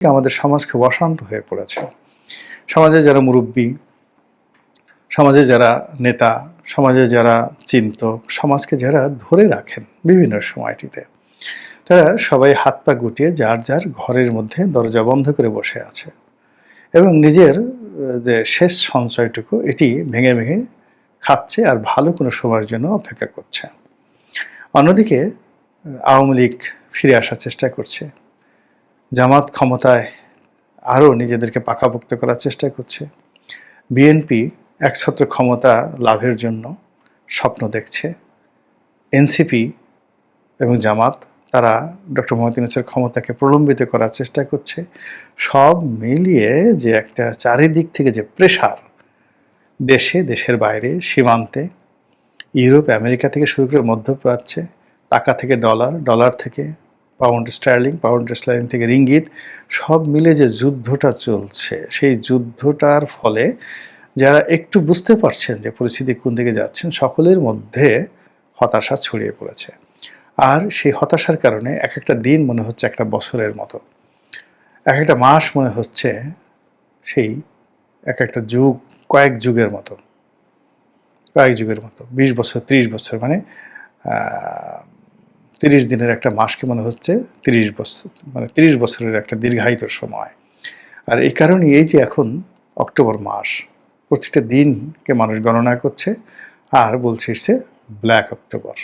আমাদের সমাজ খুব অশান্ত হয়ে পড়েছে। সমাজে যারা মুরব্বী, সমাজে যারা নেতা, সমাজে যারা চিন্তক, সমাজকে যারা ধরে রাখেন বিভিন্ন সময়টিতে, তারা সবাই হাত পা গুটিয়ে যার যার ঘরের মধ্যে দরজা বন্ধ করে বসে আছে এবং নিজের, যে শেষ সঞ্চয়টুকু এটি ভেঙে ভেঙে খাচ্ছে আর ভালো কোনো সময়ের জন্য অপেক্ষা করছে। অন্যদিকে, আওয়ামী লীগ ফিরে আসার চেষ্টা করছে। জামাত ক্ষমতায় আরও নিজেদেরকে পাকাপোক্ত করার চেষ্টা করছে। বিএনপি একছত্র ক্ষমতা লাভের জন্য স্বপ্ন দেখছে। এনসিপি এবং জামাত, তারা ডক্টর মোহাম্মদ ইউনুসের ক্ষমতাকে প্রলম্বিত করার চেষ্টা করছে। সব মিলিয়ে যে একটা চারিদিক থেকে যে প্রেশার দেশে, দেশের বাইরে, সীমান্তে, ইউরোপ, আমেরিকা থেকে শুরু করে মধ্যপ্রাচ্যে, টাকা থেকে ডলার ডলার থেকে পাউন্ড স্টার্লিং পাউন্ড স্টার্লিং থেকে রিঙ্গিত, সব মিলে যে যুদ্ধটা চলছে, সেই যুদ্ধটার ফলে যারা একটু বুঝতে পারছেন যে পরিস্থিতি কোন দিকে যাচ্ছেন, সকলের মধ্যে হতাশা ছড়িয়ে পড়েছে। আর সেই হতাশার কারণে এক একটা দিন মনে হচ্ছে একটা বছরের মতো। এক একটা মাস মনে হচ্ছে সেই এক একটা যুগ, কয়েক যুগের মতো। কয়েক যুগের মতো, বিশ বছর, ত্রিশ বছর মানে তিরিশ দিনের একটা মাসকে মনে হচ্ছে তিরিশ বছর মানে তিরিশ বছরের একটা দীর্ঘায়িত সময়। আর এই কারণে এই যে এখন অক্টোবর মাস, প্রতিটা দিনকে মানুষ গণনা করছে আর বলছে সে ব্ল্যাক অক্টোবর